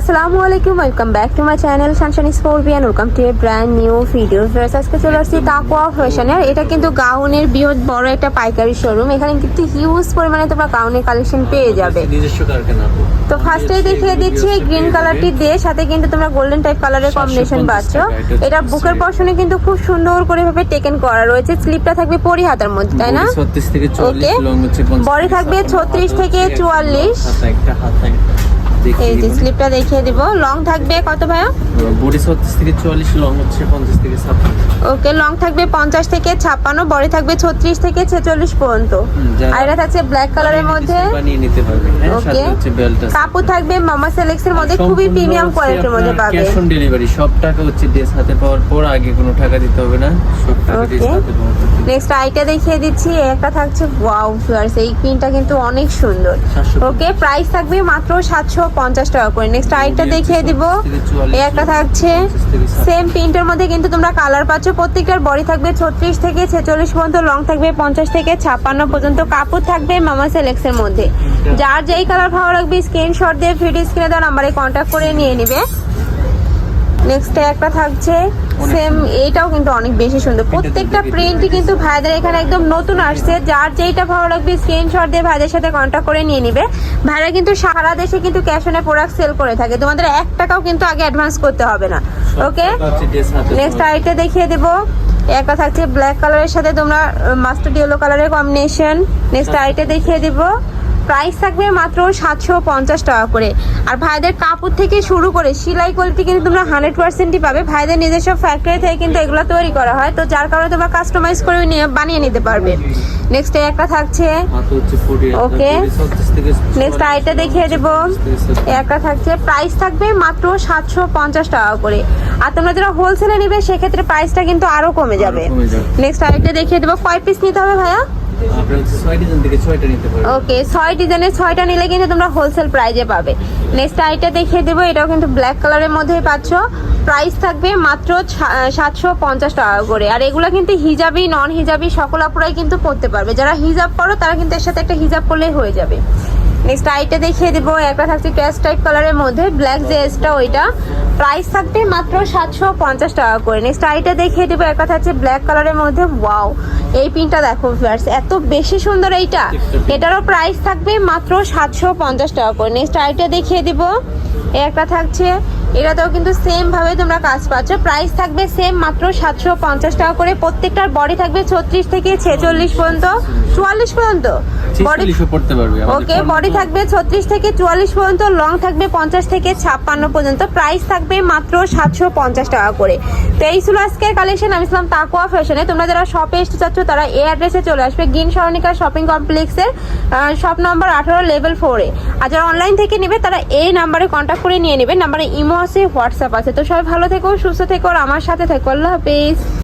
আসসালামু আলাইকুম welcome back to my channel সানশান স্পোর্বিয়ান welcome to a brand new video friends আজকে চলে আসছি তাকোয়া ফ্যাশনের এটা কিন্তু গাউনের বৃহৎ বড় একটা পাইকারি শোরুম এখানে কিন্তু হিউজ পরিমাণে তোমরা গাউনের কালেকশন পেয়ে যাবে। তো। ফার্স্টেই দেখিয়ে দিচ্ছি এই গ্রিন কালারটি দিয়ে সাথে কিন্তু তোমরা গোল্ডেন টাইপ কালারের কম্বিনেশন পাচ্ছ। এটা বুকের। পশনে কিন্তু খুব সুন্দর করে ভাবে টেকেন করা রয়েছে। স্লিপটা থাকবে পরি হাতার মধ্যে তাই না? বডি 36 থেকে 44 লং হচ্ছে বডি থাকবে 36 থেকে 44 এই যে স্লিপটা দেখিয়ে দিব। লং থাকবে কত ভাইয়া? বডি 36 থেকে 44 লং হচ্ছে 50 থেকে 56 ওকে লং থাকবে পঞ্চাশ থেকে ছাপ্পান্ন বডি থাকবে ছত্রিশ থেকে ছেচল্লিশ পর্যন্ত। যারা- আর এটা থাকছে ব্ল্যাক কালারের মধ্যে। বানিয়ে নিতে পারবে। হ্যাঁ ওকে হচ্ছে কাপড় থাকবে মামা সেলেক্স মধ্যে খুবই প্রিমিয়াম কোয়ালিটির মধ্যে পাবে। ক্যাশ অন ডেলিভারি সব টাকা হচ্ছে ড্রেস হাতে পাওয়ার পর আগে কোনো টাকা দিতে হবে না। সব টাকা ড্রেস হাতে পাওয়ার নেক্সট আইটা দেখিয়ে দিচ্ছি। একটা থাকছে ওয়াও ফিয়ার্স এই পিনটা কিন্তু অনেক সুন্দর। ওকে প্রাইস থাকবে মাত্র সাতশো পঞ্চাশ টাকা করে। নেক্সট আরেকটা দেখিয়ে দিব। এই একটা থাকছে। সেম প্রিন্টের মধ্যে কিন্তু তোমরা কালার পাচ্ছ। প্রত্যেকটার বডি থাকবে ছত্রিশ থেকে ছেচল্লিশ পর্যন্ত লং থাকবে পঞ্চাশ থেকে ছাপ্পান্ন পর্যন্ত কাপড় থাকবে মামা সেলেক্স এর মধ্যে। যার যেই কালার ভালো লাগবে স্ক্রিনশট দিয়ে ভিডিও স্ক্রিনে দেওয়া নাম্বারে কন্ট্যাক্ট করে নিয়ে নিবে। নেক্সট একটা থাকছে। সেম এইটাও কিন্তু অনেক বেশি সুন্দর। প্রত্যেকটা প্রিন্টই কিন্তু ভাইদের এখানে একদম নতুন আসছে। যার যেইটা ভালো লাগবে স্ক্রিনশট দিয়ে ভাইদের সাথে কন্ট্যাক্ট করে নিয়ে নিবে। ভাইরা কিন্তু সারা দেশে কিন্তু ক্যাশ অনে প্রোডাক্ট সেল করে থাকে। তোমাদের এক টাকাও কিন্তু আগে অ্যাডভান্স করতে হবে না। ওকে নেক্সট আইটা দেখিয়ে দেব। একটা থাকছে ব্ল্যাক কালারের সাথে তোমরা মাস্টার্ড ইয়েলো কালারের কম্বিনেশন নেক্সট আইটা দেখিয়ে দিব। প্রাইস থাকবে মাত্র সাতশো পঞ্চাশ টাকা করে। আর ভাইদের কাপড় থেকে শুরু করে সেলাই কোয়ালিটি কিন্তু তোমরা হান্ড্রেড পার্সেন্টই পাবে। ভাইদের নিজস্ব ফ্যাক্টরি থেকে কিন্তু এগুলো তৈরি করা হয়। তো যার কারণে তোমরা কাস্টমাইজ করে নিয়ে বানিয়ে নিতে পারবে। নেক্সট একটা থাকছে। হাতে হচ্ছে 40 Okay. বডি 36 থেকে নেক্সট আইটা দেখিয়ে দেব। একটা থাকছে। প্রাইস থাকবে মাত্র সাতশো পঞ্চাশ টাকা করে। আর তোমরা যারা হোলসেলে নিবে সেক্ষেত্রে প্রাইসটা কিন্তু আরও কমে যাবে। কমে যাবে। নেক্সট আইটা দেখিয়ে দেবো। কয় পিস নিতে হবে ভাইয়া? আপনি হচ্ছে 6 ডিজাইন থেকে 6টা নিতে পারবেন। ওকে ছয় ডিজাইনের ছয়টা নিলে কিন্তু তোমরা হোলসেল প্রাইজে পাবে। নেক্সট আইটা দেখিয়ে দেবো, এটাও কিন্তু ব্ল্যাক কালারের প্রাইস থাকবে মাত্র সাতশো পঞ্চাশ টাকা করে। আর এগুলো কিন্তু হিজাবি নন হিজাবি সকল আপুরাই কিন্তু পরতে পারবে। যারা হিজাব করো তারা কিন্তু এর সাথে একটা হিজাব করলেই হয়ে যাবে। নেক্সট আইটা দেখিয়ে দেবো, একটা থাকছে ক্যাশ টাইপ কালারের মধ্যে। ব্ল্যাক যে এসটা ওইটা। প্রাইস থাকবে মাত্র সাতশো পঞ্চাশ টাকা করে। নেক্সট আইটা দেখিয়ে দেবো, একটা থাকছে ব্ল্যাক কালারের মধ্যে। ওয়াও এই পিনটা দেখো ভিউয়ার্স এত বেশি সুন্দর এইটা। এটারও প্রাইস থাকবে মাত্র সাতশো পঞ্চাশ টাকা করে। নেক্সট আইটা দেখিয়ে দিব। একটা থাকছে এটাতেও কিন্তু সেম ভাবে তোমরা কাজ পাচ্ছ। প্রাইস থাকবে সেম মাত্র সাতশো পঞ্চাশ টাকা করে। প্রত্যেকটার বডি থাকবে ছত্রিশ থেকে ছেচল্লিশ পর্যন্ত। চুয়াল্লিশ পর্যন্ত। বডি 46 ও পড়তে পারবে। আমাদের ওকে বডি থাকবে ছত্রিশ থেকে চুয়াল্লিশ পর্যন্ত। লং থাকবে পঞ্চাশ থেকে ছাপ্পান্ন পর্যন্ত। প্রাইস থাকবে মাত্র সাতশো পঞ্চাশ টাকা করে। তো এই ছিল আজকের কালেকশন আমি ছিলাম তাকুয়া ফ্যাশনে তোমরা যারা শপে আসতে চাচ্ছ তারা এই অ্যাড্রেসে চলে আসবে। গিন সরণিকা শপিং কমপ্লেক্সের শপ নম্বর আঠারো লেভেল ফোরে আর যারা অনলাইন থেকে নেবে তারা এই নাম্বারে কন্ট্যাক্ট করে নিয়ে নেবে। নাম্বারে ইমো আছে হোয়াটসঅ্যাপ আছে। তো সবাই ভালো থেকো, সুস্থ থেকো, আর আমার সাথে থেকো। আল্লাহ হাফিজ।